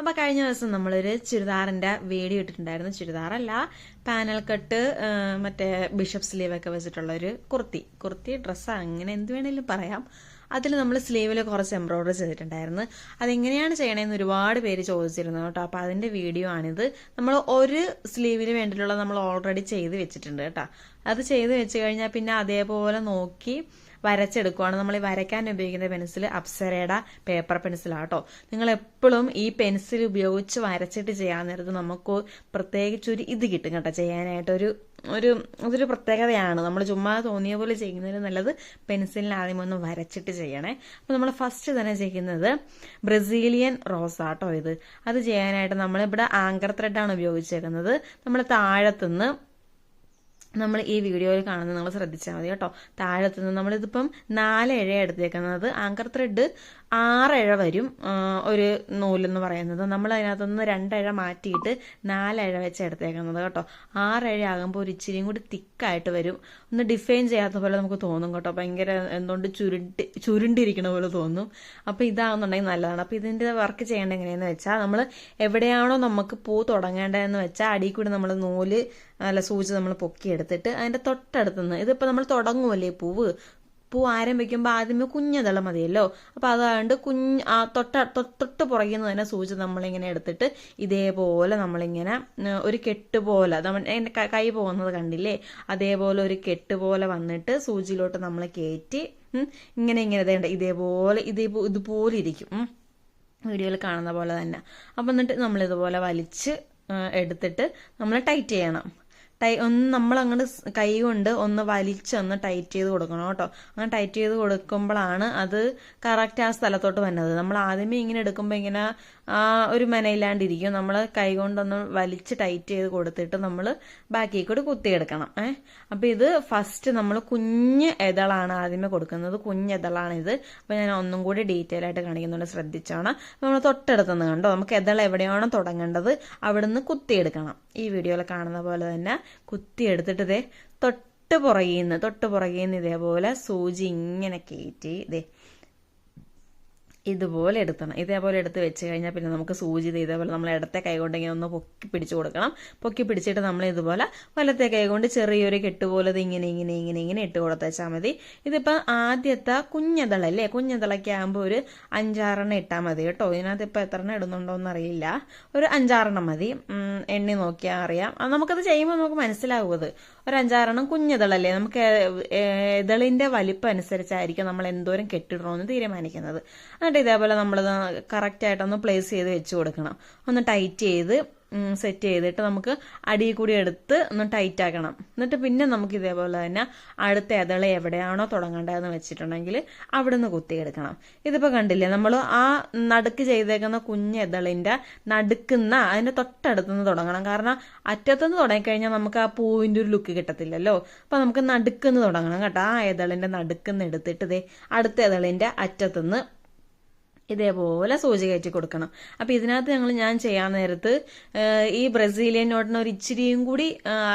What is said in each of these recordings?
അപ്പോൾ കഴിഞ്ഞ ദിവസം നമ്മളൊരു ചുരിദാറിന്റെ വീഡിയോ ഇട്ടിട്ടുണ്ടായിരുന്നു. ചുരിദാറല്ല പാനൽ കട്ട് മറ്റേ ബിഷപ്പ് വെച്ചിട്ടുള്ള ഒരു കുർത്തി. കുർത്തി ഡ്രസ്സ് അങ്ങനെ എന്ത് വേണേലും പറയാം. അതിൽ നമ്മൾ സ്ലീവിൽ കുറച്ച് എംബ്രോയ്ഡറി ചെയ്തിട്ടുണ്ടായിരുന്നു. അതെങ്ങനെയാണ് ചെയ്യണതെന്ന് ഒരുപാട് പേര് ചോദിച്ചിരുന്നു കേട്ടോ. അപ്പോൾ അതിന്റെ വീഡിയോ ആണിത്. നമ്മൾ ഒരു സ്ലീവിന് വേണ്ടിയിട്ടുള്ള നമ്മൾ ഓൾറെഡി ചെയ്ത് വെച്ചിട്ടുണ്ട് കേട്ടോ. അത് ചെയ്ത് വെച്ച് കഴിഞ്ഞാൽ പിന്നെ അതേപോലെ നോക്കി വരച്ചെടുക്കുവാണ്. നമ്മൾ ഈ വരയ്ക്കാൻ ഉപയോഗിക്കുന്ന പെൻസിൽ അപ്സരയുടെ പേപ്പർ പെൻസിലാണ് പെൻസിലാട്ടോ. നിങ്ങൾ എപ്പോഴും ഈ പെൻസിൽ ഉപയോഗിച്ച് വരച്ചിട്ട് ചെയ്യാൻ നേരത്ത് നമുക്ക് പ്രത്യേകിച്ച് ഒരു ഇത് കിട്ടും കേട്ടോ ചെയ്യാനായിട്ട്. ഒരു അതൊരു പ്രത്യേകതയാണ്. നമ്മൾ ചുമ്മാ തോന്നിയ പോലെ ചെയ്യുന്നതിന് നല്ലത് പെൻസിലിൽ ആദ്യം ഒന്ന് വരച്ചിട്ട് ചെയ്യണേ. അപ്പോൾ നമ്മൾ ഫസ്റ്റ് തന്നെ ചെയ്യുന്നത് ബ്രസീലിയൻ റോസ് ആട്ടോ ഇത്. അത് ചെയ്യാനായിട്ട് നമ്മൾ ഇവിടെ ആങ്കർ ത്രെഡാണ് ഉപയോഗിച്ചേക്കുന്നത്. നമ്മൾ താഴത്തുനിന്ന് നമ്മൾ ഈ വീഡിയോയിൽ കാണുന്നത് നിങ്ങൾ ശ്രദ്ധിച്ചാൽ മതി കേട്ടോ. താഴത്തുനിന്ന് നമ്മളിതിപ്പം നാല് ഇഴ എടുത്തേക്കുന്നത്. ആങ്കർ ത്രെഡ് ആറിഴ വരും ഒരു നൂലെന്ന് പറയുന്നത്. നമ്മൾ അതിനകത്തുനിന്ന് രണ്ടഴ മാറ്റിയിട്ട് നാലഴ വെച്ച് എടുത്തേക്കുന്നത് കേട്ടോ. ആറഴ ആകുമ്പോൾ ഒരു ഇച്ചിരിയും കൂടി തിക്കായിട്ട് വരും. ഒന്ന് ഡിഫൈൻ ചെയ്യാത്ത പോലെ നമുക്ക് തോന്നും കേട്ടോ. ഭയങ്കര എന്തുകൊണ്ട് ചുരുണ്ടി ചുരുണ്ടിരിക്കണ പോലെ തോന്നും. അപ്പോൾ ഇതാകുന്നുണ്ടെങ്കിൽ നല്ലതാണ്. അപ്പോൾ ഇതിന്റെ വർക്ക് ചെയ്യേണ്ടത് എങ്ങനെയെന്ന് വെച്ചാൽ നമ്മൾ എവിടെയാണോ നമുക്ക് പൂ തുടങ്ങേണ്ടതെന്ന് വെച്ചാൽ അടിയിൽ കൂടി നമ്മൾ നൂൽ അല്ല സൂചി നമ്മൾ പൊക്കിയെടുത്തിട്ട് അതിന്റെ തൊട്ടടുത്തുനിന്ന് ഇതിപ്പോൾ നമ്മൾ തുടങ്ങുമല്ലേ പൂവ്? പൂ ആരംഭിക്കുമ്പോൾ ആദ്യമേ കുഞ്ഞതള മതിയല്ലോ. അപ്പോൾ അതുകൊണ്ട് കുഞ്ഞ് ആ തൊട്ട തൊട്ട് പുറകിൽ നിന്ന് തന്നെ സൂചി നമ്മളിങ്ങനെ എടുത്തിട്ട് ഇതേപോലെ നമ്മളിങ്ങനെ ഒരു കെട്ട് പോലെ നമ്മൾ എന്റെ കൈ പോകുന്നത് കണ്ടില്ലേ? അതേപോലെ ഒരു കെട്ട് പോലെ വന്നിട്ട് സൂചിയിലോട്ട് നമ്മൾ കയറ്റി ഇങ്ങനെ ഇങ്ങനെ ഇതേണ്ട ഇതേപോലെ ഇതേ ഇതുപോലെ ഇരിക്കും വീഡിയോയിൽ കാണുന്ന പോലെ തന്നെ. അപ്പം എന്നിട്ട് നമ്മളിതുപോലെ വലിച്ച് എടുത്തിട്ട് നമ്മൾ ടൈറ്റ് ചെയ്യണം. ടൈ ഒന്ന് നമ്മൾ അങ്ങോട്ട് കൈ കൊണ്ട് ഒന്ന് വലിച്ചൊന്ന് ടൈറ്റ് ചെയ്ത് കൊടുക്കണം കേട്ടോ. അങ്ങനെ ടൈറ്റ് ചെയ്ത് കൊടുക്കുമ്പോഴാണ് അത് കറക്റ്റ് ആ സ്ഥലത്തോട്ട് വരുന്നത് നമ്മൾ ആദ്യമേ ഇങ്ങനെ എടുക്കുമ്പോൾ ഇങ്ങനെ ഒരു മെനയില്ലാണ്ടിരിക്കും നമ്മൾ കൈ കൊണ്ടൊന്ന് വലിച്ച് ടൈറ്റ് ചെയ്ത് കൊടുത്തിട്ട് നമ്മൾ ബാക്കി കൂടി കുത്തിയെടുക്കണം. ഏ? അപ്പോൾ ഇത് ഫസ്റ്റ് നമ്മൾ കുഞ്ഞ് എതളാണ് ആദ്യമേ കൊടുക്കുന്നത്. കുഞ്ഞ് ഇത്. അപ്പോൾ ഞാൻ ഒന്നും കൂടി ഡീറ്റെയിൽ ആയിട്ട് കാണിക്കുന്നുണ്ട്. ശ്രദ്ധിച്ചോണം. നമ്മൾ തൊട്ടടുത്തുനിന്ന് കണ്ടോ? നമുക്ക് എതൾ എവിടെയാണോ തുടങ്ങേണ്ടത് അവിടുന്ന് കുത്തിയെടുക്കണം. ഈ വീഡിയോയിൽ കാണുന്ന പോലെ തന്നെ കുത്തിയെടുത്തിട്ട് ഇതേ തൊട്ട് പുറകിൽ നിന്ന് തൊട്ട് പുറകിൽ നിന്ന് ഇതേപോലെ സൂചി ഇങ്ങനെ കയറ്റി ഇതേ ഇതുപോലെ എടുത്തണം ഇതേപോലെ എടുത്ത് വെച്ച് കഴിഞ്ഞാൽ പിന്നെ നമുക്ക് സൂചി ഇത് ഇതേപോലെ നമ്മൾ ഇടത്തെ കൈ കൊണ്ട് ഇങ്ങനെ ഒന്ന് പൊക്കി പിടിച്ചു കൊടുക്കണം. പൊക്കി പിടിച്ചിട്ട് നമ്മൾ ഇതുപോലെ വലത്തെ കൈ കൊണ്ട് ചെറിയൊരു കെട്ട് പോലെ ഇങ്ങനെ ഇങ്ങനെ ഇങ്ങനെ ഇങ്ങനെ ഇട്ട് കൊടുത്തേച്ചാൽ മതി. ഇതിപ്പോൾ ആദ്യത്തെ കുഞ്ഞതളല്ലേ കുഞ്ഞതളയ്ക്ക് ആകുമ്പോൾ ഒരു അഞ്ചാറെണ്ണം ഇട്ടാൽ മതി കേട്ടോ. ഇതിനകത്ത് ഇപ്പോൾ എത്ര എണ്ണം ഇടുന്നുണ്ടോ എന്നറിയില്ല ഒരു അഞ്ചാറെണ്ണം മതി. എണ്ണി നോക്കിയാൽ അറിയാം. നമുക്കത് ചെയ്യുമ്പോൾ നമുക്ക് മനസ്സിലാവും ഒരു അഞ്ചാറെണ്ണം കുഞ്ഞിതളല്ലേ? നമുക്ക് ഇതളിന്റെ വലിപ്പം അനുസരിച്ചായിരിക്കും നമ്മൾ എന്തോരം കെട്ടിടണമെന്ന് തീരുമാനിക്കുന്നത്. എന്നിട്ട് ഇതേപോലെ നമ്മൾ കറക്റ്റായിട്ടൊന്ന് പ്ലേസ് ചെയ്ത് വെച്ച് കൊടുക്കണം. ഒന്ന് ടൈറ്റ് ചെയ്ത് സെറ്റ് ചെയ്തിട്ട് നമുക്ക് അടിയിൽ കൂടി എടുത്ത് ഒന്ന് ടൈറ്റ് ആക്കണം. എന്നിട്ട് പിന്നെ നമുക്ക് ഇതേപോലെ തന്നെ അടുത്ത ഇതള എവിടെയാണോ തുടങ്ങേണ്ടതെന്ന് വെച്ചിട്ടുണ്ടെങ്കിൽ അവിടെ നിന്ന് കുത്തിയെടുക്കണം. ഇതിപ്പോൾ കണ്ടില്ലേ നമ്മൾ ആ നടുക്ക് ചെയ്തേക്കുന്ന കുഞ്ഞ് ഇതളിന്റെ നടുക്കുന്ന അതിന്റെ തൊട്ടടുത്തുനിന്ന് തുടങ്ങണം. കാരണം അറ്റത്തുനിന്ന് തുടങ്ങിക്കഴിഞ്ഞാൽ നമുക്ക് ആ പൂവിന്റെ ഒരു ലുക്ക് കിട്ടത്തില്ലല്ലോ. അപ്പോൾ നമുക്ക് നടുക്കുന്ന് തുടങ്ങണം കേട്ടോ. ആ ഇതളിന്റെ നടുക്കുന്ന് എടുത്തിട്ട് ഇതേ അടുത്ത ഇതളിന്റെ അറ്റത്തുനിന്ന് ഇതേപോലെ സൂചി കയറ്റി കൊടുക്കണം. അപ്പം ഇതിനകത്ത് ഞങ്ങൾ ഞാൻ ചെയ്യാൻ നേരത്ത് ഈ ബ്രസീലിയൻ നോട്ടിന് ഒരു ഇച്ചിരിയും കൂടി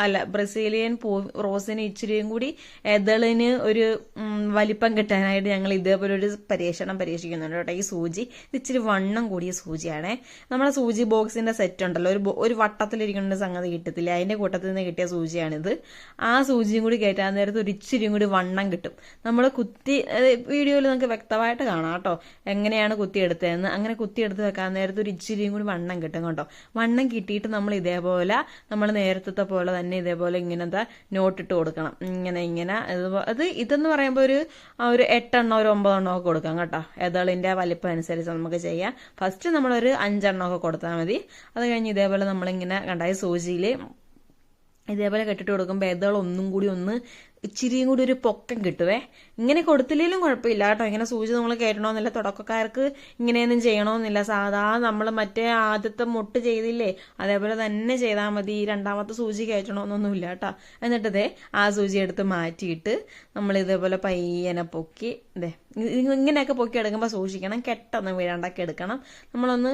അല്ല ബ്രസീലിയൻ പൂ റോസിന് ഇച്ചിരിയും കൂടി എതളിന് ഒരു വലിപ്പം കിട്ടാനായിട്ട് ഞങ്ങൾ ഇതേപോലെ ഒരു പരീക്ഷണം പരീക്ഷിക്കുന്നുണ്ട് കേട്ടോ. ഈ സൂചി ഇത് ഇച്ചിരി വണ്ണം കൂടിയ സൂചിയാണേ. നമ്മുടെ സൂചി ബോക്സിന്റെ സെറ്റ് ഉണ്ടല്ലോ. ഒരു ഒരു വട്ടത്തിലിരിക്കുന്ന സംഗതി കിട്ടത്തില്ല. അതിന്റെ കൂട്ടത്തിൽ നിന്ന് കിട്ടിയ സൂചിയാണിത്. ആ സൂചിയും കൂടി കയറ്റാൻ നേരത്ത് ഒരു ഇച്ചിരിയും കൂടി വണ്ണം കിട്ടും. നമ്മൾ കുത്തി വീഡിയോയിൽ നമുക്ക് വ്യക്തമായിട്ട് കാണാം കേട്ടോ. എങ്ങനെയാണ് കുത്തിയെടുത്തതെന്ന്. അങ്ങനെ കുത്തിയെടുത്ത് വെക്കാൻ നേരത്തെ ഒരു ഇച്ചിരിയും കൂടി വണ്ണം കിട്ടും കേട്ടോ വണ്ണം കിട്ടിയിട്ട് നമ്മൾ ഇതേപോലെ നമ്മൾ നേരത്തെ പോലെ തന്നെ ഇതേപോലെ ഇങ്ങനത്തെ നോട്ടിട്ട് കൊടുക്കണം. ഇങ്ങനെ ഇങ്ങനെ അത് ഇതെന്ന് പറയുമ്പോൾ ഒരു ഒരു എട്ടെണ്ണോ ഒരു ഒമ്പതെണ്ണോ ഒക്കെ കൊടുക്കാം കേട്ടോ. ഏതാളിന്റെ വലിപ്പം അനുസരിച്ച് നമുക്ക് ചെയ്യാം. ഫസ്റ്റ് നമ്മളൊരു അഞ്ചെണ്ണം ഒക്കെ കൊടുത്താൽ മതി. അത് കഴിഞ്ഞ് ഇതേപോലെ നമ്മളിങ്ങനെ കണ്ടായി സൂചിയിൽ ഇതേപോലെ കെട്ടിട്ട് കൊടുക്കുമ്പോൾ ഏതോളം ഒന്നും കൂടി ഒന്ന് ഇച്ചിരിയും കൂടി ഒരു പൊക്കം കിട്ടുവേ. ഇങ്ങനെ കൊടുത്തില്ലെങ്കിലും കുഴപ്പമില്ല കേട്ടോ. ഇങ്ങനെ സൂചി നമ്മൾ കയറ്റണമെന്നില്ല തുടക്കക്കാർക്ക് ഇങ്ങനെയൊന്നും ചെയ്യണമെന്നില്ല സാധാ നമ്മൾ മറ്റേ ആദ്യത്തെ മുട്ട് ചെയ്തില്ലേ അതേപോലെ തന്നെ ചെയ്താൽ മതി. രണ്ടാമത്തെ സൂചി കയറ്റണമെന്നൊന്നുമില്ല കേട്ടോ. എന്നിട്ടതേ ആ സൂചി എടുത്ത് മാറ്റിയിട്ട് നമ്മൾ ഇതേപോലെ പയ്യനെ പൊക്കി ഇതേ ഇങ്ങനെയൊക്കെ പൊക്കി എടുക്കുമ്പോൾ സൂക്ഷിക്കണം. കെട്ടൊന്നും വീഴാണ്ടാക്കി എടുക്കണം. നമ്മളൊന്ന്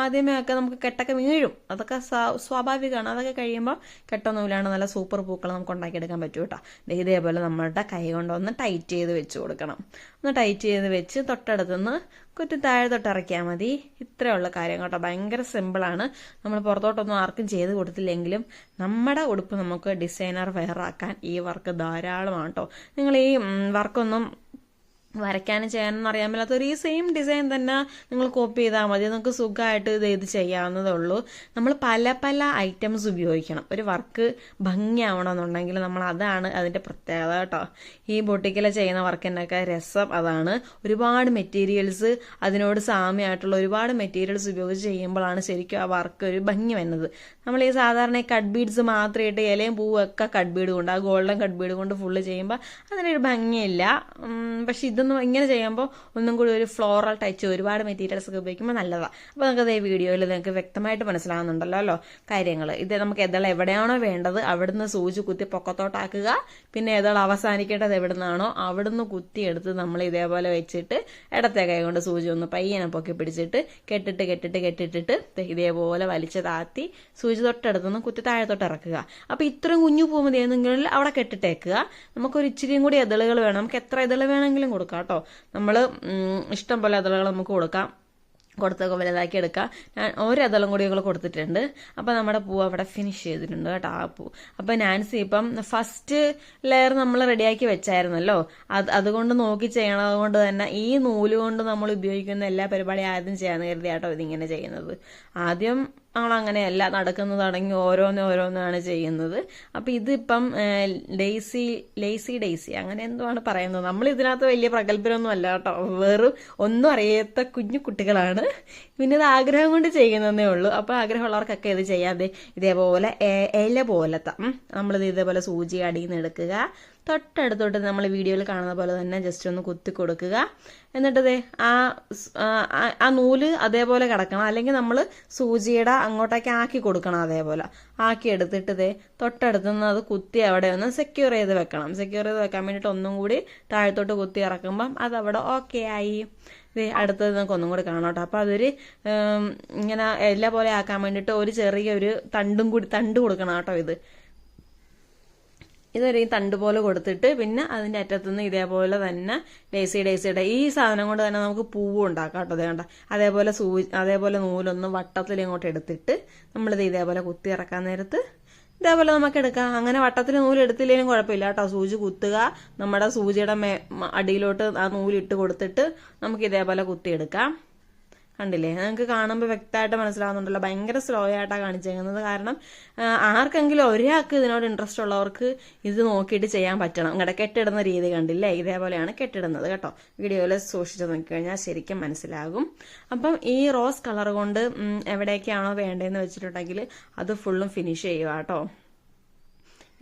ആദ്യമേ ഒക്കെ നമുക്ക് കെട്ടൊക്കെ വീഴും. അതൊക്കെ സ്വാഭാവികമാണ്. അതൊക്കെ കഴിയുമ്പോൾ കെട്ടൊന്നും കെട്ടൊന്നുമില്ലാണ്ട് നല്ല സൂപ്പർ പൂക്കൾ നമുക്ക് ഉണ്ടാക്കിയെടുക്കാൻ പറ്റും കേട്ടോ. ഇതേപോലെ നമ്മളുടെ കൈ കൊണ്ടൊന്ന് ടൈറ്റ് ചെയ്ത് വെച്ച് കൊടുക്കണം. ഒന്ന് ടൈറ്റ് ചെയ്ത് വെച്ച് തൊട്ടടുത്തുനിന്ന് കുറ്റി താഴെ തൊട്ട് ഇറക്കിയാൽ മതി. ഇത്രയുള്ള കാര്യം കേട്ടോ. ഭയങ്കര സിമ്പിളാണ് നമ്മൾ പുറത്തോട്ടൊന്നും ആർക്കും ചെയ്ത് കൊടുത്തില്ലെങ്കിലും നമ്മുടെ ഉടുപ്പ് നമുക്ക് ഡിസൈനർ വെയർ ആക്കാൻ ഈ വർക്ക് ധാരാളമാണ് കേട്ടോ. നിങ്ങൾ ഈ വർക്കൊന്നും വരയ്ക്കാനും ചെയ്യാനും അറിയാൻ മേലാത്തൊരു ഈ സെയിം ഡിസൈൻ തന്നെ നിങ്ങൾ കോപ്പി ചെയ്താൽ മതി. നിങ്ങൾക്ക് സുഖമായിട്ട് ഇത് ഇത് ചെയ്യാവുന്നതേ ഉള്ളൂ നമ്മൾ പല പല ഐറ്റംസ് ഉപയോഗിക്കണം. ഒരു വർക്ക് ഭംഗിയാവണമെന്നുണ്ടെങ്കിൽ നമ്മൾ അതാണ് അതിന്റെ പ്രത്യേകത കേട്ടോ. ഈ ബൊട്ടിക്കിലെ ചെയ്യുന്ന വർക്കിനൊക്കെ രസം അതാണ്. ഒരുപാട് മെറ്റീരിയൽസ് അതിനോട് സാമ്യമായിട്ടുള്ള ഒരുപാട് മെറ്റീരിയൽസ് ഉപയോഗിച്ച് ചെയ്യുമ്പോഴാണ് ശരിക്കും ആ വർക്ക് ഒരു ഭംഗി വരുന്നത്. നമ്മൾ ഈ സാധാരണ കട്ട് ബീഡ്സ് മാത്രം ഇട്ട് ഇലയും പൂവും ഒക്കെ കട്ട് ബീഡ് കൊണ്ട് ആ ഗോൾഡൻ കട്ട് ബീഡ് കൊണ്ട് ഫുള്ള് ചെയ്യുമ്പോൾ അതിനൊരു ഭംഗിയില്ല. പക്ഷെ ഇതൊന്നും ഇങ്ങനെ ചെയ്യുമ്പോൾ ഒന്നും കൂടി ഒരു ഫ്ലോറൽ ടച്ച് ഒരുപാട് മെറ്റീരിയൽസ് ഒക്കെ ഉപയോഗിക്കുമ്പോൾ നല്ലതാണ് അപ്പോൾ നമുക്ക് ഈ വീഡിയോയിൽ നിങ്ങൾക്ക് വ്യക്തമായിട്ട് മനസ്സിലാകുന്നുണ്ടല്ലോ അല്ലോ കാര്യങ്ങൾ ഇത് നമുക്ക് ഏതാൾ എവിടെയാണോ വേണ്ടത് അവിടുന്ന് സൂചി കുത്തി പൊക്കത്തോട്ടാക്കുക. പിന്നെ ഏതാൾ അവസാനിക്കേണ്ടത് എവിടെ നിന്നാണോ അവിടുന്ന് കുത്തിയെടുത്ത് നമ്മൾ ഇതേപോലെ വെച്ചിട്ട് ഇടത്തെ കൈ കൊണ്ട് സൂചി ഒന്ന് പയ്യനെ പൊക്കി പിടിച്ചിട്ട് കെട്ടിട്ട് കെട്ടിട്ട് കെട്ടിട്ടിട്ട് ഇതേപോലെ വലിച്ച് താത്തി സൂചി തൊട്ടടുത്തുനിന്ന് കുത്തി താഴത്തോട്ട് ഇറക്കുക. അപ്പോൾ ഇത്രയും കുഞ്ഞു പൂ ഏതെങ്കിലും അവിടെ കെട്ടിട്ടേക്കുക. നമുക്കൊരു ഇച്ചിരിയും കൂടി എതളുകൾ വേണം. നമുക്ക് എത്ര ഇതൾ വേണമെങ്കിലും കൊടുക്കാം. കേട്ടോ. നമ്മൾ ഇഷ്ടം പോലെ അതളകൾ നമുക്ക് കൊടുക്കാം. കൊടുത്തൊക്കെ വലുതാക്കി എടുക്കാം. ഞാൻ ഒരതളം കൂടി ഞങ്ങൾ കൊടുത്തിട്ടുണ്ട്. അപ്പോൾ നമ്മുടെ പൂ അവിടെ ഫിനിഷ് ചെയ്തിട്ടുണ്ട് കേട്ടോ ആ പൂ. അപ്പോൾ നാൻസി ഇപ്പം ഫസ്റ്റ് ലെയർ നമ്മൾ റെഡിയാക്കി വെച്ചായിരുന്നല്ലോ. അത് അതുകൊണ്ട് നോക്കി ചെയ്യണത് കൊണ്ട് തന്നെ ഈ നൂൽ കൊണ്ട് നമ്മൾ ഉപയോഗിക്കുന്ന എല്ലാ പരിപാടിയും ആദ്യം ചെയ്യാൻ കരുതി കേട്ടോ ഇതിങ്ങനെ ചെയ്യുന്നത്. ആദ്യം നടക്കുന്നതാണെങ്കിൽ ഓരോന്ന് ഓരോന്നാണ് ചെയ്യുന്നത്. അപ്പം ഇതിപ്പം ഡെയ്സി ലേസി ഡെയ്സി അങ്ങനെ എന്തോ ആണ് പറയുന്നത്? നമ്മൾ ഇതിനകത്ത് വലിയ പ്രഗത്ഭരൊന്നും അല്ല കേട്ടോ. വെറും ഒന്നും അറിയാത്ത കുഞ്ഞു കുട്ടികളാണ് പിന്നെ ഇത് ആഗ്രഹം കൊണ്ട് ചെയ്യുന്നതേ ഉള്ളൂ. അപ്പോൾ ആഗ്രഹമുള്ളവർക്കൊക്കെ ഇത് ചെയ്യാതെ ഇതേപോലെ ഇല പോലത്തെ നമ്മളിത് ഇതേപോലെ സൂചി അടിയിൽ നിന്ന് എടുക്കുക. തൊട്ടടുത്തോട്ട് നമ്മൾ വീഡിയോയിൽ കാണുന്ന പോലെ തന്നെ ജസ്റ്റ് ഒന്ന് കുത്തി കൊടുക്കുക. എന്നിട്ടത് ആ ആ നൂൽ അതേപോലെ കിടക്കണം. അല്ലെങ്കിൽ നമ്മൾ സൂചിയുടെ അങ്ങോട്ടേക്ക് ആക്കി കൊടുക്കണം അതേപോലെ. ആക്കി എടുത്തിട്ട് തൊട്ടടുത്ത് നിന്ന് അത് കുത്തി അവിടെ ഒന്ന് സെക്യൂർ ചെയ്ത് വെക്കണം. സെക്യൂർ ചെയ്ത് വെക്കാൻ വേണ്ടിയിട്ട് ഒന്നും കൂടി താഴത്തോട്ട് കുത്തി ഇറക്കുമ്പം അത് അവിടെ ഓക്കെ ആയി. ഇത് അടുത്തത് നമുക്ക് ഒന്നും കൂടി കാണാം കേട്ടോ. അപ്പോൾ അതൊരു ഇങ്ങനെ എല്ലാ പോലെ ആക്കാൻ വേണ്ടിയിട്ട് ഒരു ചെറിയൊരു തണ്ടും കൂടി തണ്ട് കൊടുക്കണം കേട്ടോ ഇത്. ഇതൊരു തണ്ട് പോലെ കൊടുത്തിട്ട് പിന്നെ അതിന്റെ അറ്റത്തുനിന്ന് ഇതേപോലെ തന്നെ ഡേസി ഡേസിയുടെ ഈ സാധനം കൊണ്ട് തന്നെ നമുക്ക് പൂവ് ഉണ്ടാക്കാം കേട്ടോ. അതേ കണ്ട അതേപോലെ സൂ അതേപോലെ നൂലൊന്ന് വട്ടത്തിൽ ഇങ്ങോട്ട് എടുത്തിട്ട് നമ്മളിത് ഇതേപോലെ കുത്തി ഇറക്കാൻ നേരത്ത് ഇതേപോലെ നമുക്ക് എടുക്കാം. അങ്ങനെ വട്ടത്തിൽ നൂൽ എടുത്തില്ലെങ്കിലും കുഴപ്പമില്ല കേട്ടോ. സൂചി കുത്തുക. നമ്മുടെ സൂചിയുടെ മേ അടിയിലോട്ട് ആ നൂലിട്ട് കൊടുത്തിട്ട് നമുക്ക് ഇതേപോലെ കുത്തിയെടുക്കാം. കണ്ടില്ലേ? നിങ്ങൾക്ക് കാണുമ്പോൾ വ്യക്തമായിട്ട് മനസ്സിലാവുന്നുണ്ടല്ലോ. ഭയങ്കര സ്ലോ ആയിട്ടാണ് കാണിച്ചേക്കുന്നത്. കാരണം ആർക്കെങ്കിലും ഒരാൾക്ക് ഇതിനോട് ഇൻട്രസ്റ്റ് ഉള്ളവർക്ക് ഇത് നോക്കിയിട്ട് ചെയ്യാൻ പറ്റണം. ഇങ്ങടെ കെട്ടിടുന്ന രീതി കണ്ടില്ലേ? ഇതേപോലെയാണ് കെട്ടിടുന്നത് കേട്ടോ. വീഡിയോയിൽ സൂക്ഷിച്ച് നോക്കിക്കഴിഞ്ഞാൽ ശരിക്കും മനസ്സിലാകും. അപ്പം ഈ റോസ് കളർ കൊണ്ട് എവിടെയൊക്കെയാണോ വേണ്ടതെന്ന് വെച്ചിട്ടുണ്ടെങ്കിൽ അത് ഫുള്ളും ഫിനിഷ് ചെയ്യുക കേട്ടോ.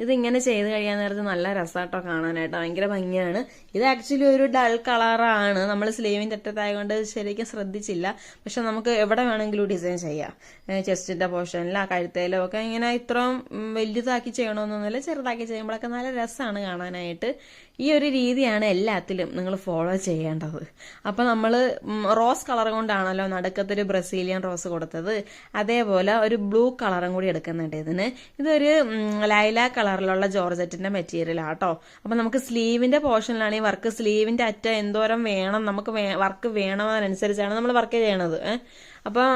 ഇതിങ്ങനെ ചെയ്ത് കഴിയാൻ നേരത്ത് നല്ല രസമാട്ടോ കാണാനായിട്ട്. ഭയങ്കര ഭംഗിയാണ്. ഇത് ആക്ച്വലി ഒരു ഡൾ കളറാണ് നമ്മൾ സ്ലീവിന്റെ അറ്റത്തായതുകൊണ്ട് ശരിക്കും ശ്രദ്ധിച്ചില്ല. പക്ഷെ നമുക്ക് എവിടെ വേണമെങ്കിലും ഡിസൈൻ ചെയ്യാം. ചെസ്റ്റിന്റെ പോർഷനിലോ കഴുത്തേലോ ഒക്കെ ഇങ്ങനെ ഇത്രയും വലുതാക്കി ചെയ്യണമെന്നൊന്നുമില്ല ചെറുതാക്കി ചെയ്യുമ്പോഴൊക്കെ നല്ല രസമാണ് കാണാനായിട്ട്. ഈ ഒരു രീതിയാണ് എല്ലാത്തിലും നിങ്ങൾ ഫോളോ ചെയ്യേണ്ടത്. അപ്പം നമ്മൾ റോസ് കളർ കൊണ്ടാണല്ലോ നടുക്കത്തൊരു ബ്രസീലിയൻ റോസ് കൊടുത്തത്. അതേപോലെ ഒരു ബ്ലൂ കളറും കൂടി എടുക്കുന്നുണ്ട് ഇതിന്. ഇതൊരു ലൈല കളറിലുള്ള ജോർജറ്റിന്റെ മെറ്റീരിയൽ ആട്ടോ അപ്പം നമുക്ക് സ്ലീവിന്റെ പോർഷനിലാണ് ഈ വർക്ക് സ്ലീവിന്റെ അറ്റം എന്തോരം വേണം നമുക്ക് വർക്ക് വേണമെന്നനുസരിച്ചാണ് നമ്മൾ വർക്ക് ചെയ്യണത്. അപ്പോൾ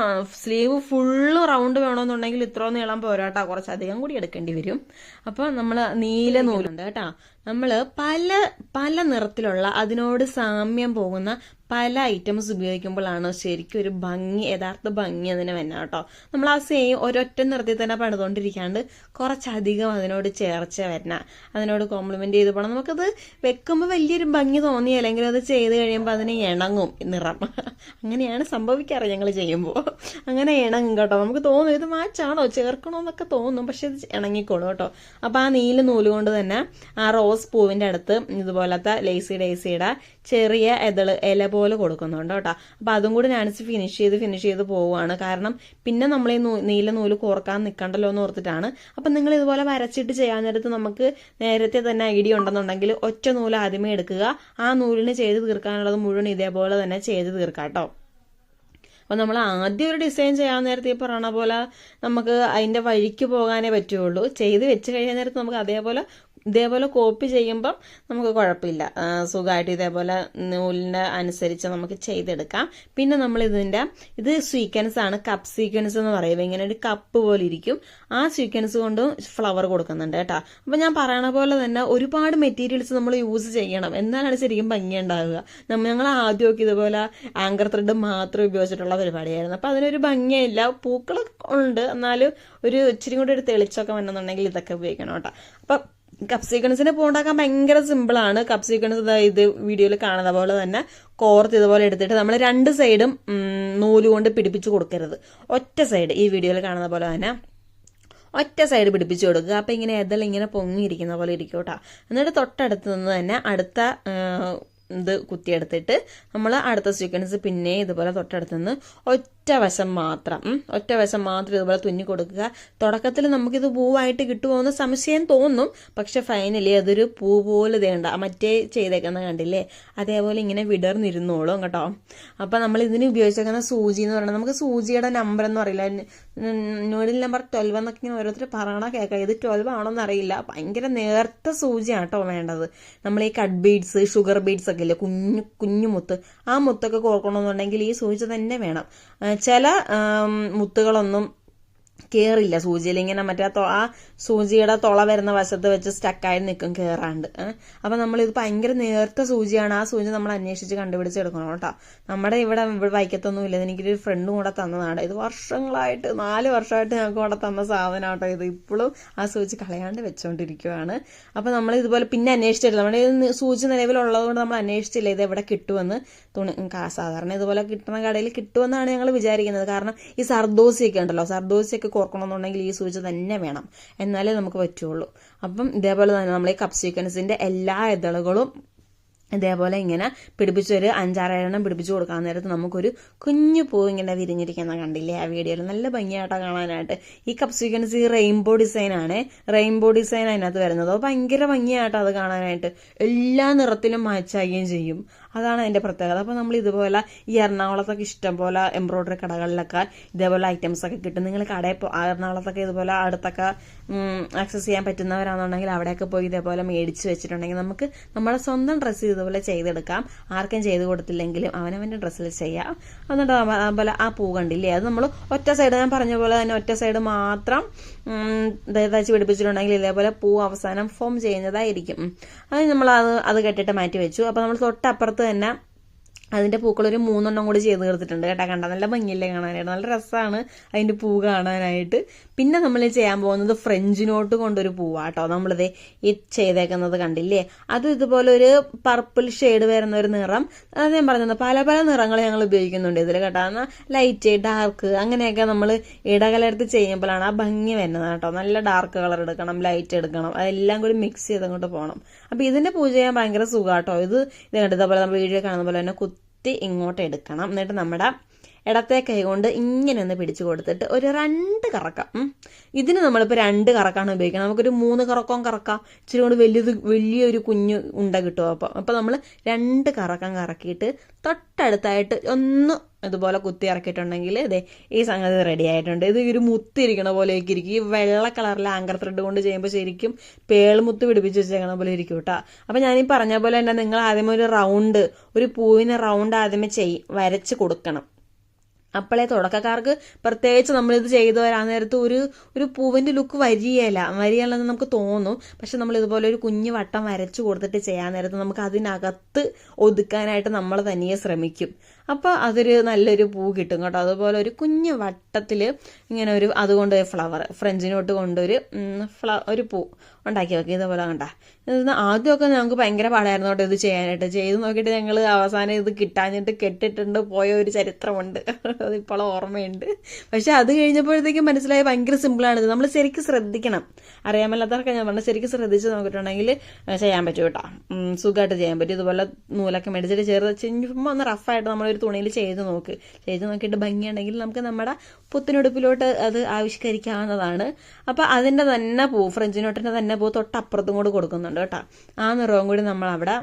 സ്ലീവ് ഫുള്ള് റൗണ്ട് വേണമെന്നുണ്ടെങ്കിൽ ഇത്രയും നീളം പോരാട്ടോ. കുറച്ചധികം കൂടി എടുക്കേണ്ടി വരും. അപ്പോൾ നമ്മൾ നീല നൂലുണ്ട് കേട്ടോ. നമ്മൾ പല പല നിറത്തിലുള്ള അതിനോട് സാമ്യം പോകുന്ന പല ഐറ്റംസ് ഉപയോഗിക്കുമ്പോഴാണ് ശരിക്കും ഒരു ഭംഗി യഥാർത്ഥ ഭംഗി അതിന് വന്നെ കേട്ടോ. നമ്മൾ ആ സെയിം ഒരൊറ്റ നിർത്തി തന്നെ പണിതുകൊണ്ടിരിക്കാണ്ട് കുറച്ചധികം അതിനോട് ചേർച്ച വരണം. അതിനോട് കോംപ്ലിമെന്റ് ചെയ്ത് പോകണം നമുക്കത് വെക്കുമ്പോൾ വലിയൊരു ഭംഗി തോന്നി അല്ലെങ്കിൽ അത് ചെയ്ത് കഴിയുമ്പോൾ അതിന് ഇണങ്ങും നിറം. അങ്ങനെയാണ് സംഭവിക്കാറ് ഞങ്ങൾ ചെയ്യുമ്പോൾ. അങ്ങനെ ഇണങ്ങും കേട്ടോ. നമുക്ക് തോന്നും ഇത് മാച്ചാണോ ചേർക്കണോ എന്നൊക്കെ തോന്നും പക്ഷെ ഇത് ഇണങ്ങിക്കോളും കേട്ടോ. അപ്പോൾ ആ നീല നൂൽ കൊണ്ട് തന്നെ ആ റോസ് പൂവിന്റെ അടുത്ത് ഇതുപോലത്തെ ലേസി ഡേസിയുടെ ചെറിയ എതൾ ഇല പോലെ കൊടുക്കുന്നുണ്ട് കേട്ടോ. അപ്പം അതും കൂടി നാൻസി ഫിനിഷ് ചെയ്ത് ഫിനിഷ് ചെയ്ത് പോവുകയാണ്. കാരണം പിന്നെ നമ്മൾ ഈ നീല നൂൽ കോർക്കാൻ നിൽക്കണ്ടല്ലോ എന്ന് ഓർത്തിട്ടാണ്. അപ്പം നിങ്ങൾ ഇതുപോലെ വരച്ചിട്ട് ചെയ്യാൻ നേരത്ത് നമുക്ക് നേരത്തെ തന്നെ ഐഡിയ ഉണ്ടെന്നുണ്ടെങ്കിൽ ഒറ്റ നൂൽ ആദ്യമേ എടുക്കുക. ആ നൂലിന് ചെയ്ത് തീർക്കാനുള്ളത് മുഴുവൻ ഇതേപോലെ തന്നെ ചെയ്ത് തീർക്കാം കേട്ടോ. അപ്പോൾ നമ്മൾ ആദ്യം ഒരു ഡിസൈൻ ചെയ്യാൻ നേരത്തെ ഈ പറയണ പോലെ നമുക്ക് അതിന്റെ വഴിക്ക് പോകാനേ പറ്റുള്ളൂ. ചെയ്ത് വെച്ച് കഴിയാൻ നേരത്ത് നമുക്ക് അതേപോലെ ഇതേപോലെ കോപ്പി ചെയ്യുമ്പം നമുക്ക് കുഴപ്പമില്ല. സുഖമായിട്ട് ഇതേപോലെ നൂലിന്റെ അനുസരിച്ച് നമുക്ക് ചെയ്തെടുക്കാം. പിന്നെ നമ്മൾ ഇതിന്റെ ഇത് സ്വീക്വൻസ് ആണ്. കപ്പ് സ്വീക്വൻസ് എന്ന് പറയുമ്പോൾ ഇങ്ങനെ ഒരു കപ്പ് പോലെ ഇരിക്കും. ആ സ്വീക്വൻസ് കൊണ്ട് ഫ്ലവർ കൊടുക്കുന്നുണ്ട് കേട്ടോ. അപ്പം ഞാൻ പറയണ പോലെ തന്നെ ഒരുപാട് മെറ്റീരിയൽസ് നമ്മൾ യൂസ് ചെയ്യണം. എന്നാലാണ് ശരിക്കും ഭംഗി ഉണ്ടാവുക നമ്മൾ ഞങ്ങൾ ആദ്യമൊക്കെ ഇതുപോലെ ആങ്കർ ത്രെഡ് മാത്രം ഉപയോഗിച്ചിട്ടുള്ള പരിപാടിയായിരുന്നു. അപ്പം അതിനൊരു ഭംഗിയില്ല. പൂക്കളൊക്കെ ഉണ്ട്. എന്നാലും ഒരു ഇച്ചിരി കൂടി ഒരു തെളിച്ചൊക്കെ വന്നെന്നുണ്ടെങ്കിൽ ഇതൊക്കെ ഉപയോഗിക്കണം കേട്ടോ. അപ്പം കപ്പ് സീക്വൻസിന് പൂണ്ടാക്കാൻ ഭയങ്കര സിമ്പിളാണ് കപ്പ് സീക്വൻസ് ഇത് വീഡിയോയിൽ കാണുന്ന പോലെ തന്നെ കോർത്ത് ഇതുപോലെ എടുത്തിട്ട് നമ്മൾ രണ്ട് സൈഡും നൂൽ കൊണ്ട് പിടിപ്പിച്ച് കൊടുക്കരുത്. ഒറ്റ സൈഡ് ഈ വീഡിയോയിൽ കാണുന്ന പോലെ തന്നെ ഒറ്റ സൈഡ് പിടിപ്പിച്ച് കൊടുക്കുക. അപ്പം ഇങ്ങനെ എതൾ ഇങ്ങനെ പൊങ്ങിയിരിക്കുന്ന പോലെ ഇരിക്കും കേട്ടോ. എന്നിട്ട് തൊട്ടടുത്ത് നിന്ന് തന്നെ അടുത്ത ഇത് കുത്തിയെടുത്തിട്ട് നമ്മൾ അടുത്ത സീക്വൻസ് പിന്നെ ഇതുപോലെ തൊട്ടടുത്ത് നിന്ന് ഒറ്റ വശം മാത്രം ഒറ്റ വശം മാത്രം ഇതുപോലെ തുന്നി കൊടുക്കുക. തുടക്കത്തിൽ നമുക്കിത് പൂവായിട്ട് കിട്ടുമോയെന്ന് സംശയം തോന്നും. പക്ഷെ ഫൈനലി അതൊരു പൂ പോലെ തേണ്ട മറ്റേ ചെയ്തേക്കുന്ന കണ്ടില്ലേ? അതേപോലെ ഇങ്ങനെ വിടർന്നിരുന്നോളും കേട്ടോ. അപ്പം നമ്മൾ ഇതിന് ഉപയോഗിച്ചേക്കുന്ന സൂചി എന്ന് പറയുന്നത് നമുക്ക് സൂചിയുടെ നമ്പർ എന്ന് അറിയില്ല നൂഡിൽ നമ്പർ ട്വൽവ് എന്നൊക്കെ ഇങ്ങനെ ഓരോരുത്തർ പറയണ കേൾക്കാം. ഇത് ട്വൽവ് ആണോന്ന് അറിയില്ല. ഭയങ്കര നേർത്ത സൂചിയാണ് കേട്ടോ വേണ്ടത്. നമ്മൾ ഈ കട്ട് ബീഡ്സ് ഷുഗർ ബീഡ്സ് ഒക്കെ കുഞ്ഞു കുഞ്ഞു മുത്ത്. ആ മുത്തൊക്കെ കോർക്കണമെന്നുണ്ടെങ്കിൽ ഈ സൂചി തന്നെ വേണം. ചില മുത്തുകളൊന്നും കയറില്ല സൂചിയിൽ ഇങ്ങനെ മറ്റേ ആ സൂചിയുടെ തുള വരുന്ന വശത്ത് വെച്ച് സ്റ്റക്കായി നിൽക്കും കയറാണ്ട് അപ്പം നമ്മളിത് ഭയങ്കര നേർത്ത സൂചിയാണ്. ആ സൂചി നമ്മൾ അന്വേഷിച്ച് കണ്ടുപിടിച്ചെടുക്കണം കേട്ടോ. നമ്മുടെ ഇവിടെ ഇവിടെ വൈക്കത്തൊന്നും ഇല്ല. എനിക്കൊരു ഫ്രണ്ടും കൂടെ തന്നതാണ്. ഇത് വർഷങ്ങളായിട്ട് നാല് വർഷമായിട്ട് ഞങ്ങൾക്ക് കൂടെ തന്ന സാധനം കേട്ടോ ഇത്. ഇപ്പോഴും ആ സൂചി കളയാണ്ട് വെച്ചുകൊണ്ടിരിക്കുവാണ് അപ്പം നമ്മൾ ഇതുപോലെ പിന്നെ അന്വേഷിച്ചിട്ടില്ല. നമ്മുടെ സൂചി നിലവിലുള്ളത് കൊണ്ട് നമ്മൾ അന്വേഷിച്ചില്ല ഇത് എവിടെ കിട്ടുമെന്ന്. തുണി സാധാരണ ഇതുപോലെ കിട്ടുന്ന കടയിൽ കിട്ടുമെന്നാണ് ഞങ്ങൾ വിചാരിക്കുന്നത്. കാരണം ഈ സർദോസിയൊക്കെ ഉണ്ടല്ലോ. സർദോസിയൊക്കെ കോർക്കണമെന്നുണ്ടെങ്കിൽ ഈ സൂചി തന്നെ വേണം. എന്നാലേ നമുക്ക് പറ്റുള്ളൂ. അപ്പം ഇതേപോലെ തന്നെ നമ്മൾ ഈ കപ്പ് സീക്വൻസിന്റെ എല്ലാ ഇതളുകളും ഇതേപോലെ ഇങ്ങനെ പിടിപ്പിച്ചൊരു അഞ്ചാറേഴെണ്ണം പിടിപ്പിച്ചു കൊടുക്കാൻ നേരത്ത് നമുക്കൊരു കുഞ്ഞു പൂ ഇങ്ങനെ വിരിഞ്ഞിരിക്കുന്ന കണ്ടില്ലേ ആ വീഡിയോയിൽ? നല്ല ഭംഗിയായിട്ടാണ് കാണാനായിട്ട്. ഈ കപ്പ് സീക്വൻസ് ഈ റെയിൻബോ ഡിസൈനാണ് റെയിൻബോ ഡിസൈൻ അതിനകത്ത് വരുന്നത്. ഭയങ്കര ഭംഗിയായിട്ടാണ് അത് കാണാനായിട്ട്. എല്ലാ നിറത്തിലും മാച്ചാകുകയും ചെയ്യും. അതാണ് അതിന്റെ പ്രത്യേകത. അപ്പോൾ നമ്മൾ ഇതുപോലെ ഈ എറണാകുളത്തൊക്കെ ഇഷ്ടം പോലെ എംബ്രോയിഡറി കടകളിലൊക്കെ ഇതേപോലെ ഐറ്റംസ് ഒക്കെ കിട്ടും. നിങ്ങൾ കടയിൽ പോ എറണാകുളത്തൊക്കെ ഇതുപോലെ അടുത്തൊക്കെ ആക്സസ് ചെയ്യാൻ പറ്റുന്നവരാണെന്നുണ്ടെങ്കിൽ അവിടെയൊക്കെ പോയി ഇതേപോലെ മേടിച്ച് വെച്ചിട്ടുണ്ടെങ്കിൽ നമുക്ക് നമ്മുടെ സ്വന്തം ഡ്രസ്സ് ഇതുപോലെ ചെയ്തെടുക്കാം. ആർക്കും ചെയ്ത് കൊടുത്തില്ലെങ്കിലും അവനവന്റെ ഡ്രസ്സിൽ ചെയ്യാം. എന്നിട്ട് അതുപോലെ ആ പൂ കണ്ടില്ലേ? അത് നമ്മൾ ഒറ്റ സൈഡ് ഞാൻ പറഞ്ഞ പോലെ തന്നെ ഒറ്റ സൈഡ് മാത്രം തയ്ച്ച് പിടിപ്പിച്ചിട്ടുണ്ടെങ്കിൽ ഇതേപോലെ പൂ അവസാനം ഫോം ചെയ്യുന്നതായിരിക്കും. അത് നമ്മൾ അത് അത് കെട്ടിട്ട് മാറ്റി വെച്ചു. അപ്പോൾ നമ്മൾ തൊട്ടപ്പുറത്ത് തന്നെ അതിന്റെ പൂക്കൾ ഒരു മൂന്നെണ്ണം കൂടി ചെയ്ത് തീർത്തിട്ടുണ്ട് കേട്ടോ. കണ്ട നല്ല ഭംഗിയല്ലേ കാണാനായിട്ട്. നല്ല രസമാണ് അതിന്റെ പൂ കാണാനായിട്ട്. പിന്നെ നമ്മൾ ചെയ്യാൻ പോകുന്നത് ഫ്രഞ്ച് നോട്ട് കൊണ്ടൊരു പൂവാട്ടോ. നമ്മളിത് ഈ ചെയ്തേക്കുന്നത് കണ്ടില്ലേ? അത് ഇതുപോലെ ഒരു പർപ്പിൾ ഷെയ്ഡ് വരുന്ന ഒരു നിറം. അത് ഞാൻ പറഞ്ഞത് പല പല നിറങ്ങൾ ഞങ്ങൾ ഉപയോഗിക്കുന്നുണ്ട് ഇതിൽ കേട്ടോ. എന്നാൽ ലൈറ്റ് ഡാർക്ക് അങ്ങനെയൊക്കെ നമ്മൾ ഇടകലർത്ത് ചെയ്യുമ്പോഴാണ് ആ ഭംഗി വരുന്നത് കേട്ടോ. നല്ല ഡാർക്ക് കളർ എടുക്കണം ലൈറ്റ് എടുക്കണം അതെല്ലാം കൂടി മിക്സ് ചെയ്ത് അങ്ങോട്ട് പോകണം അപ്പോൾ ഇതിന്റെ പൂജ ചെയ്യാൻ ഭയങ്കര സുഖമാട്ടോ ഇത് ഇത് കണ്ടത് പോലെ നമ്മൾ വീഡിയോ കാണുന്ന പോലെ തന്നെ കുത്തി ഇങ്ങോട്ട് എടുക്കണം. എന്നിട്ട് നമ്മുടെ ഇടത്തെ കൈ കൊണ്ട് ഇങ്ങനെ ഒന്ന് പിടിച്ചു കൊടുത്തിട്ട് ഒരു രണ്ട് കറക്കാം. ഇതിന് നമ്മളിപ്പോൾ രണ്ട് കറക്കാണ് ഉപയോഗിക്കുന്നത് നമുക്കൊരു മൂന്ന് കറക്കം കറക്കാം. ഇച്ചിരി കൊണ്ട് വലിയത് വലിയൊരു കുഞ്ഞ് ഉണ്ട കിട്ടുമോ അപ്പോൾ അപ്പോൾ നമ്മൾ രണ്ട് കറക്കം കറക്കിയിട്ട് തൊട്ടടുത്തായിട്ട് ഒന്ന് ഇതുപോലെ കുത്തി ഇറക്കിയിട്ടുണ്ടെങ്കിൽ ഇതേ ഈ സംഗതി റെഡി ആയിട്ടുണ്ട്. ഇത് ഒരു മുത്തിരിക്കണ പോലെയൊക്കെ ഇരിക്കും. ഈ വെള്ള കളറിൽ ആങ്കർ ത്രെഡ് കൊണ്ട് ചെയ്യുമ്പോൾ ശരിക്കും പേൾമുത്ത് പിടിപ്പിച്ച് വെച്ചേക്കണ പോലെ ഇരിക്കും കേട്ടോ അപ്പം ഞാനീ പറഞ്ഞ പോലെ തന്നെ നിങ്ങൾ ആദ്യമേ ഒരു റൗണ്ട് ഒരു പൂവിന് റൗണ്ട് ആദ്യമേ ചെയ് വരച്ച് കൊടുക്കണം. അപ്പോളേ തുടക്കക്കാർക്ക് പ്രത്യേകിച്ച് നമ്മളിത് ചെയ്തു വരാൻ നേരത്ത് ഒരു ഒരു പൂവിന്റെ ലുക്ക് വരികയില്ല. വരികയില്ലെന്ന് നമുക്ക് തോന്നും. പക്ഷെ നമ്മൾ ഇതുപോലെ ഒരു കുഞ്ഞു വട്ടം വരച്ചു കൊടുത്തിട്ട് ചെയ്യാൻ നേരത്ത് നമുക്ക് അതിനകത്ത് ഒതുക്കാനായിട്ട് നമ്മൾ തനിയെ ശ്രമിക്കും. അപ്പോൾ അതൊരു നല്ലൊരു പൂ കിട്ടും കേട്ടോ. അതുപോലെ ഒരു കുഞ്ഞു വട്ടത്തിൽ ഇങ്ങനെ ഒരു അതുകൊണ്ട് ഫ്ലവർ ഫ്രഞ്ച് നോട്ട് കൊണ്ടൊരു ഫ്ല ഒരു പൂ ഉണ്ടാക്കി വെക്കുക ഇതുപോലെ കണ്ട. ഇത് ആദ്യമൊക്കെ ഞങ്ങൾക്ക് ഭയങ്കര പാടായിരുന്നു കേട്ടോ ഇത് ചെയ്യാനായിട്ട്. ചെയ്ത് നോക്കിയിട്ട് ഞങ്ങൾ അവസാനം ഇത് കിട്ടാഞ്ഞിട്ട് കെട്ടിട്ടുണ്ട് പോയ ഒരു ചരിത്രമുണ്ട്. അതിപ്പോൾ ഓർമ്മയുണ്ട്. പക്ഷെ അത് കഴിഞ്ഞപ്പോഴത്തേക്കും മനസ്സിലായി ഭയങ്കര സിമ്പിളാണ് ഇത്. നമ്മൾ ശരിക്കും ശ്രദ്ധിക്കണം. അറിയാമല്ലാത്തവർക്ക് ഞാൻ പറഞ്ഞു ശരിക്കും ശ്രദ്ധിച്ച് നോക്കിയിട്ടുണ്ടെങ്കിൽ ചെയ്യാൻ പറ്റും കേട്ടോ. സുഖമായിട്ട് ചെയ്യാൻ പറ്റും. ഇതുപോലെ നൂലൊക്കെ മേടിച്ചിട്ട് ചെറുത് ചുമ്മാ ഒന്ന് റഫായിട്ട് നമ്മളൊരു തുണിയിൽ ചെയ്ത് നോക്ക്. ചെയ്ത് നോക്കിയിട്ട് ഭംഗിയുണ്ടെങ്കിൽ നമുക്ക് നമ്മുടെ പുത്തിനൊടുപ്പിലോട്ട് അത് ആവിഷ്കരിക്കാവുന്നതാണ്. അപ്പോൾ അതിന്റെ തന്നെ പൂ ഫ്രഞ്ച് നോട്ടിന്റെ തന്നെ പൂ തൊട്ടപ്പുറത്തും കൂടി കൊടുക്കുന്നുണ്ട് കേട്ടോ. ആ നിറവും കൂടി നമ്മൾ അവിടെ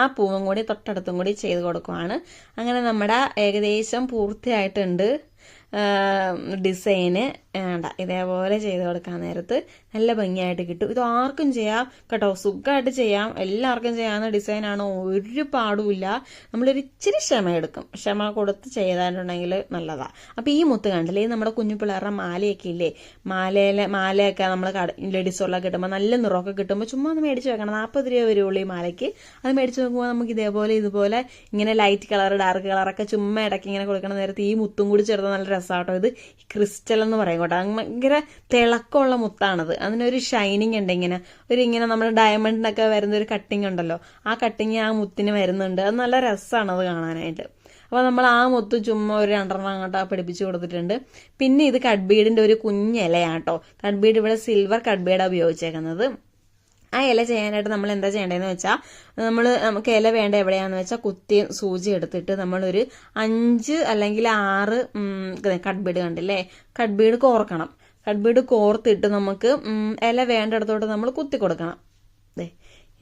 ആ പൂവും കൂടി തൊട്ടടുത്തും കൂടി ചെയ്ത് കൊടുക്കുവാണ്. അങ്ങനെ നമ്മുടെ ഏകദേശം പൂർത്തിയായിട്ടുണ്ട് ഡിസൈന്. വേണ്ട. ഇതേപോലെ ചെയ്ത് കൊടുക്കാൻ നേരത്ത് നല്ല ഭംഗിയായിട്ട് കിട്ടും. ഇത് ആർക്കും ചെയ്യാം. കേട്ടോ സുഖമായിട്ട് ചെയ്യാം. എല്ലാവർക്കും ചെയ്യാവുന്ന ഡിസൈനാണ്. ഒരു പാടുമില്ല. നമ്മളൊരു ഇച്ചിരി ക്ഷമ എടുക്കും ക്ഷമ കൊടുത്ത് ചെയ്തിട്ടുണ്ടെങ്കിൽ നല്ലതാ. അപ്പം ഈ മുത്ത് കണ്ടില്ലേ? നമ്മുടെ കുഞ്ഞു പിള്ളേരുടെ മാലയൊക്കെ ഇല്ലേ? മാലയിലെ മാലയൊക്കെ നമ്മൾ കട ലേഡീസുള്ള കിട്ടുമ്പോൾ നല്ല നിറമൊക്കെ കിട്ടുമ്പോൾ ചുമ്മാ ഒന്ന് മേടിച്ച് വെക്കണം. നാൽപ്പത് രൂപ വരുള്ളൂ ഈ മാലയ്ക്ക്. അത് മേടിച്ച് നോക്കുമ്പോൾ നമുക്ക് ഇതേപോലെ ഇതുപോലെ ഇങ്ങനെ ലൈറ്റ് കളർ ഡാർക്ക് കളറൊക്കെ ചുമ്മാ ഇടയ്ക്ക് ഇങ്ങനെ കൊടുക്കണ നേരത്ത് ഈ മുത്തും കൂടി ചേർത്ത് നല്ല രസമാട്ടോ ഇത്. ക്രിസ്റ്റൽ എന്ന് പറയും അങ്ങ് ഭയങ്കര തിളക്കമുള്ള മുത്താണത്. അതിനൊരു ഷൈനിങ് ഉണ്ട് ഇങ്ങനെ. ഒരു ഇങ്ങനെ നമ്മുടെ ഡയമണ്ടിനൊക്കെ വരുന്ന ഒരു കട്ടിങ് ഉണ്ടല്ലോ. ആ കട്ടിങ് ആ മുത്തിന് വരുന്നുണ്ട്. അത് നല്ല രസമാണ് അത് കാണാനായിട്ട്. അപ്പോൾ നമ്മൾ ആ മുത്ത് ചുമ്മാ ഒരു രണ്ടെണ്ണം അങ്ങോട്ട് പിടിപ്പിച്ച് കൊടുത്തിട്ടുണ്ട്. പിന്നെ ഇത് കഡ്ബീഡിന്റെ ഒരു കുഞ്ഞിലയാട്ടോ. കഡ്ബീഡ് ഇവിടെ സിൽവർ കഡ്ബീഡാണ് ഉപയോഗിച്ചേക്കുന്നത്. ആ ഇല ചെയ്യാനായിട്ട് നമ്മൾ എന്താ ചെയ്യേണ്ടതെന്ന് വെച്ചാൽ നമ്മൾ നമുക്ക് ഇല വേണ്ട എവിടെയാണെന്ന് വെച്ചാൽ കുത്തി സൂചി എടുത്തിട്ട് നമ്മളൊരു അഞ്ച് അല്ലെങ്കിൽ ആറ് കട്ബീഡ് കണ്ടില്ലേ? കട്ബീഡ് കോർക്കണം. കട്ബീഡ് കോർത്തിട്ട് നമുക്ക് ഇല വേണ്ടിടത്തോട്ട് നമ്മൾ കുത്തി കൊടുക്കണം. അതെ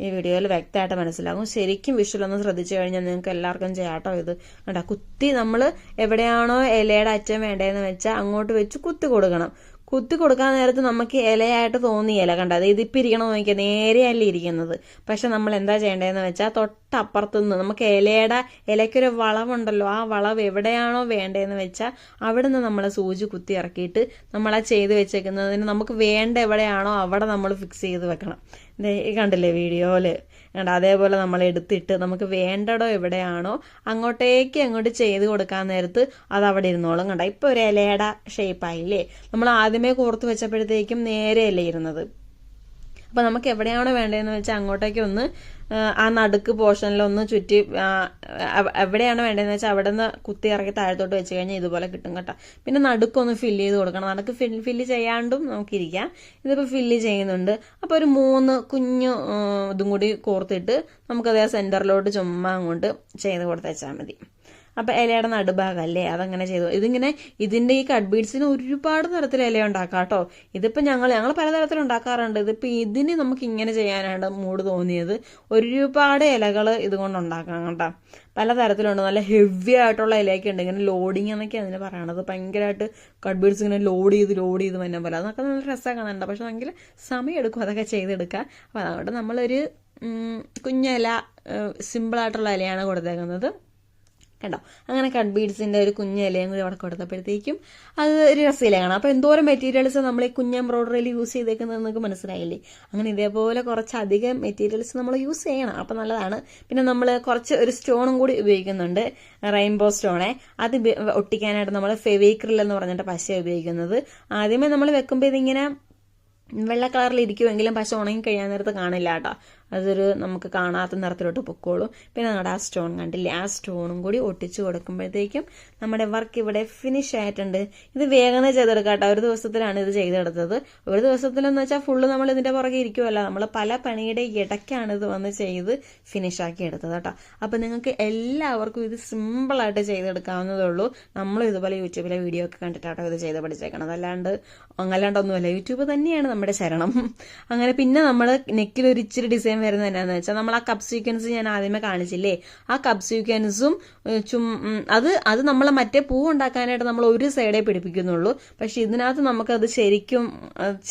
ഈ വീഡിയോയിൽ വ്യക്തമായിട്ട് മനസ്സിലാകും. ശരിക്കും വിഷ്വൽ ഒന്ന് ശ്രദ്ധിച്ചു കഴിഞ്ഞാൽ നിങ്ങൾക്ക് എല്ലാവർക്കും ചെയ്യാട്ടോ ഇത്. കണ്ട കുത്തി നമ്മൾ എവിടെയാണോ ഇലയുടെ അറ്റം വേണ്ടതെന്ന് വെച്ചാൽ അങ്ങോട്ട് വെച്ച് കുത്തി കൊടുക്കണം. കുത്തി കൊടുക്കാൻ നേരത്ത് നമുക്ക് ഇലയായിട്ട് ഇല കണ്ടത് ഇതിപ്പോൾ ഇരിക്കണം നോക്കിയാൽ നേരെയല്ല ഇരിക്കുന്നത്. പക്ഷെ നമ്മൾ എന്താ ചെയ്യേണ്ടതെന്ന് വെച്ചാൽ തൊട്ടപ്പുറത്തു നിന്ന് നമുക്ക് ഇലയുടെ ഇലയ്ക്കൊരു വളവുണ്ടല്ലോ ആ വളവ് എവിടെയാണോ വേണ്ടതെന്ന് വെച്ചാൽ അവിടെ നിന്ന് നമ്മൾ സൂചി കുത്തി ഇറക്കിയിട്ട് ആ ചെയ്ത് വെച്ചേക്കുന്നതിന് നമുക്ക് വേണ്ട എവിടെയാണോ അവിടെ നമ്മൾ ഫിക്സ് ചെയ്ത് വെക്കണം. കണ്ടില്ലേ വീഡിയോയിൽ കണ്ട? അതേപോലെ നമ്മൾ എടുത്തിട്ട് നമുക്ക് വേണ്ടടോ എവിടെയാണോ അങ്ങോട്ടേക്ക് അങ്ങോട്ട് ചെയ്ത് കൊടുക്കാൻ നേരത്ത് അത് അവിടെ ഇരുന്നോളും കണ്ട? ഇപ്പോൾ ഒരു ഇലയുടെ ഷേപ്പായില്ലേ നമ്മൾ ആദ്യമേ കോർത്ത് വെച്ചപ്പോഴത്തേക്കും നേരെയല്ലേ ഇരുന്നത്. അപ്പോൾ നമുക്ക് എവിടെയാണോ വേണ്ടതെന്ന് വെച്ചാൽ അങ്ങോട്ടേക്ക് ഒന്ന് ആ, നടുക്ക് പോർഷനിലൊന്ന് ചുറ്റി എവിടെയാണ് എവ- എവിടെയാണോ വേണ്ടതെന്ന് വെച്ചാൽ അവിടെ നിന്ന് കുത്തി ഇറക്കി താഴത്തോട്ട് വെച്ച് കഴിഞ്ഞാൽ ഇതുപോലെ കിട്ടും കേട്ടോ. പിന്നെ നടുക്കൊന്ന് ഫില്ല് ചെയ്ത് കൊടുക്കണം. നടുക്ക് ഫിൽ ഫില്ല് ചെയ്യാണ്ടും നമുക്കിരിക്കാം. ഇതിപ്പോൾ ഫില്ല് ചെയ്യുന്നുണ്ട്. അപ്പോൾ ഒരു മൂന്ന് കുഞ്ഞു ഇതും കൂടി കോർത്തിട്ട് നമുക്കത് ആ സെന്ററിലോട്ട് ചുമ്മാ അങ്ങോട്ട് ചെയ്ത് കൊടുത്തേച്ചാൽ മതി. അപ്പം ഇലയുടെ നടുഭാഗമല്ലേ അതങ്ങനെ ചെയ്തു. ഇതിങ്ങനെ ഇതിന്റെ ഈ കട്ട് ബീഡ്സിന് ഒരുപാട് തരത്തിൽ ഇല ഉണ്ടാക്കാം കേട്ടോ. ഇതിപ്പോൾ ഞങ്ങൾ ഞങ്ങൾ പലതരത്തിൽ ഉണ്ടാക്കാറുണ്ട്. ഇതിപ്പോൾ ഇതിന് നമുക്ക് ഇങ്ങനെ ചെയ്യാനാണ് മൂഡ് തോന്നിയത്. ഒരുപാട് ഇലകൾ ഇതുകൊണ്ട് ഉണ്ടാക്കാം കേട്ടോ. പലതരത്തിലുണ്ട് നല്ല ഹെവി ആയിട്ടുള്ള ഇലയൊക്കെ ഉണ്ട്. ഇങ്ങനെ ലോഡിങ് എന്നൊക്കെ അതിന് പറയണത്. ഭയങ്കരമായിട്ട് കട്ട് ബീഡ്സ് ഇങ്ങനെ ലോഡ് ചെയ്ത് ലോഡ് ചെയ്ത് വന്ന പോലെ. അതൊക്കെ നല്ല രസമാണ് കാണാനുണ്ട് പക്ഷെ ഭയങ്കര സമയം എടുക്കും അതൊക്കെ ചെയ്തെടുക്കുക അപ്പോൾ അതുകൊണ്ട് നമ്മളൊരു കുഞ്ഞില സിമ്പിളായിട്ടുള്ള ഇലയാണ് കൊടുത്തേക്കുന്നത്. കണ്ടോ അങ്ങനെ കട്ട് ബീഡ്സിന്റെ ഒരു കുഞ്ഞ് ഇലയും കൂടി അവിടെ കൊടുത്തപ്പോഴത്തേക്കും അത് ഒരു രസയില കാണാം അപ്പോൾ എന്തോരം മെറ്റീരിയൽസ് നമ്മൾ ഈ കുഞ്ഞ് എംബ്രോയിഡറിയിൽ യൂസ് ചെയ്തേക്കുന്നത് നിങ്ങൾക്ക് മനസ്സിലായില്ലേ? അങ്ങനെ ഇതേപോലെ കുറച്ചധികം മെറ്റീരിയൽസ് നമ്മൾ യൂസ് ചെയ്യണം. അപ്പോൾ നല്ലതാണ്. പിന്നെ നമ്മൾ കുറച്ച് ഒരു സ്റ്റോണും കൂടി ഉപയോഗിക്കുന്നുണ്ട്. റെയിൻബോ സ്റ്റോണെ അത് ഒട്ടിക്കാനായിട്ട് നമ്മൾ ഫെവിക്രിൽ എന്ന് പറഞ്ഞിട്ട് പശ ഉപയോഗിക്കുന്നത്. ആദ്യമേ നമ്മൾ വെക്കുമ്പോൾ ഇതിങ്ങനെ വെള്ള കളറിൽ ഇരിക്കുമെങ്കിലും പശ ഉണങ്ങി കഴിയാൻ നേരത്ത് കാണില്ല കേട്ടോ. അതൊരു നമുക്ക് കാണാത്ത നിറത്തിലോട്ട് പൊക്കോളും. പിന്നെ നമ്മുടെ ആ സ്റ്റോൺ കണ്ടില്ലേ? ആ സ്റ്റോണും കൂടി ഒട്ടിച്ചു കൊടുക്കുമ്പോഴത്തേക്കും നമ്മുടെ വർക്ക് ഇവിടെ ഫിനിഷ് ആയിട്ടുണ്ട്. ഇത് വേഗം ചെയ്തെടുക്കാം ഒരു ദിവസത്തിലാണ് ഇത് ചെയ്തെടുത്തത്. ഒരു ദിവസത്തിലെന്ന് വെച്ചാൽ ഫുള്ള് നമ്മൾ ഇതിന്റെ പുറകെ ഇരിക്കുമല്ലോ നമ്മൾ പല പണിയുടെ ഇടയ്ക്കാണ് ഇത് വന്ന് ചെയ്ത് ഫിനിഷ് ആക്കി എടുത്തത് കേട്ടോ. അപ്പം നിങ്ങൾക്ക് എല്ലാവർക്കും ഇത് സിമ്പിളായിട്ട് ചെയ്തെടുക്കാവുന്നതേ ഉള്ളൂ. നമ്മൾ ഇതുപോലെ യൂട്യൂബിലെ വീഡിയോ ഒക്കെ കണ്ടിട്ടാട്ടോ ഇത് ചെയ്ത് പഠിച്ചേക്കണത്. അല്ലാണ്ട് അങ്ങല്ലാണ്ടൊന്നുമല്ല. യൂട്യൂബ് തന്നെയാണ് നമ്മുടെ ശരണം. അങ്ങനെ പിന്നെ നമ്മൾ നെക്കിൽ ഒരു ഇച്ചിരി ഡിസൈൻ വരുന്നത് എന്നാന്ന് വെച്ചാൽ നമ്മൾ ആ കപ്പ് സീക്വൻസ് ഞാൻ ആദ്യമേ കാണിച്ചില്ലേ? ആ കപ്പ് സീക്വൻസും ചും അത് അത് നമ്മൾ മറ്റേ പൂ ഉണ്ടാക്കാനായിട്ട് നമ്മൾ ഒരു സൈഡേ പിടിപ്പിക്കുന്നുള്ളൂ. പക്ഷെ ഇതിനകത്ത് നമുക്കത് ശരിക്കും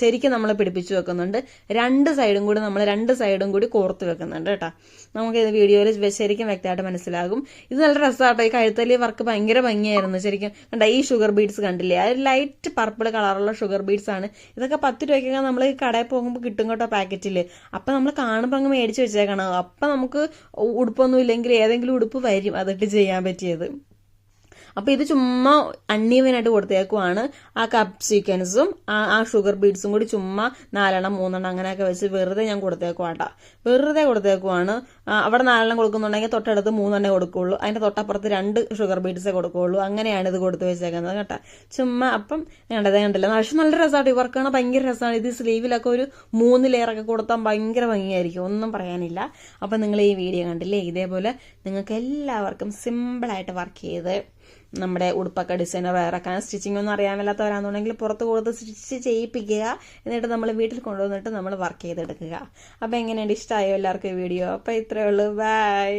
ശരിക്കും നമ്മൾ പിടിപ്പിച്ചു വെക്കുന്നുണ്ട്. രണ്ട് സൈഡും കൂടി നമ്മൾ രണ്ട് സൈഡും കൂടി കോർത്ത് വെക്കുന്നുണ്ട് കേട്ടോ. നമുക്ക് ഇത് വീഡിയോയിൽ ശരിക്കും വ്യക്തമായിട്ട് മനസ്സിലാകും. ഇത് നല്ല രസമാട്ടോ ഈ കഴുത്തലി വർക്ക് ഭയങ്കര ഭംഗിയായിരുന്നു. ശരിക്കും കണ്ട ഈ ഷുഗർ ബീഡ്സ് കണ്ടില്ലേ? അത് ലൈറ്റ് പർപ്പിൾ കളറുള്ള ഷുഗർ ബീഡ്സ് ആണ്. ഇതൊക്കെ പത്ത് രൂപയ്ക്കൊക്കെ നമ്മൾ കടയിൽ പോകുമ്പോൾ കിട്ടും കേട്ടോ പാക്കറ്റിൽ അപ്പം നമ്മൾ കാണുമ്പോൾ അങ്ങ് മേടിച്ച് വെച്ചേക്കണം. അപ്പം നമുക്ക് ഉടുപ്പൊന്നും ഇല്ലെങ്കിൽ ഏതെങ്കിലും ഉടുപ്പ് വരും. അതിട്ട് ചെയ്യാൻ പറ്റിയത്. അപ്പോൾ ഇത് ചുമ്മാ അണ്ണീവനായിട്ട് കൊടുത്തേക്കുവാണ്. ആ കപ്പ് സീക്വൻസും ആ ഷുഗർ ബീഡ്സും കൂടി ചുമ്മാ നാലെണ്ണം മൂന്നെണ്ണം അങ്ങനെയൊക്കെ വെച്ച് വെറുതെ ഞാൻ കൊടുത്തേക്കുവാട്ടാ. വെറുതെ കൊടുത്തേക്കുവാണ്. അവിടെ നാലെണ്ണം കൊടുക്കുന്നുണ്ടെങ്കിൽ തൊട്ടടുത്ത് മൂന്നെണ്ണേ കൊടുക്കുള്ളൂ. അതിന്റെ തൊട്ടപ്പുറത്ത് രണ്ട് ഷുഗർ ബീഡ്സേ കൊടുക്കുള്ളൂ. അങ്ങനെയാണ് ഇത് കൊടുത്തു വെച്ചേക്കുന്നത് കേട്ടോ. ചുമ്മാ അപ്പം കണ്ടത് കണ്ടില്ല. പക്ഷെ നല്ല രസമാണ് ഇവർക്കാണ് ഭയങ്കര രസമാണ് ഇത് സ്ലീവിലൊക്കെ ഒരു മൂന്ന് ലെയറൊക്കെ കൊടുത്താൽ ഭയങ്കര ഭംഗിയായിരിക്കും. ഒന്നും പറയാനില്ല. അപ്പം നിങ്ങൾ ഈ വീഡിയോ കണ്ടില്ലേ? ഇതേപോലെ നിങ്ങൾക്ക് എല്ലാവർക്കും സിമ്പിളായിട്ട് വർക്ക് ചെയ്ത് നമ്മുടെ ഉടുപ്പൊക്കെ ഡിസൈനർ ഇറക്കാൻ സ്റ്റിച്ചിങ് ഒന്നും അറിയാൻ മേലാത്തവരാണെന്നുണ്ടെങ്കിൽ പുറത്ത് കൊടുത്ത് സ്റ്റിച്ച് ചെയ്യിപ്പിക്കുക. എന്നിട്ട് നമ്മൾ വീട്ടിൽ കൊണ്ടുവന്നിട്ട് നമ്മൾ വർക്ക് ചെയ്തെടുക്കുക. അപ്പോൾ എങ്ങനെയുണ്ട്? ഇഷ്ടമായോ എല്ലാവർക്കും വീഡിയോ? അപ്പോൾ ഇത്രയേ ഉള്ളൂ. ബൈ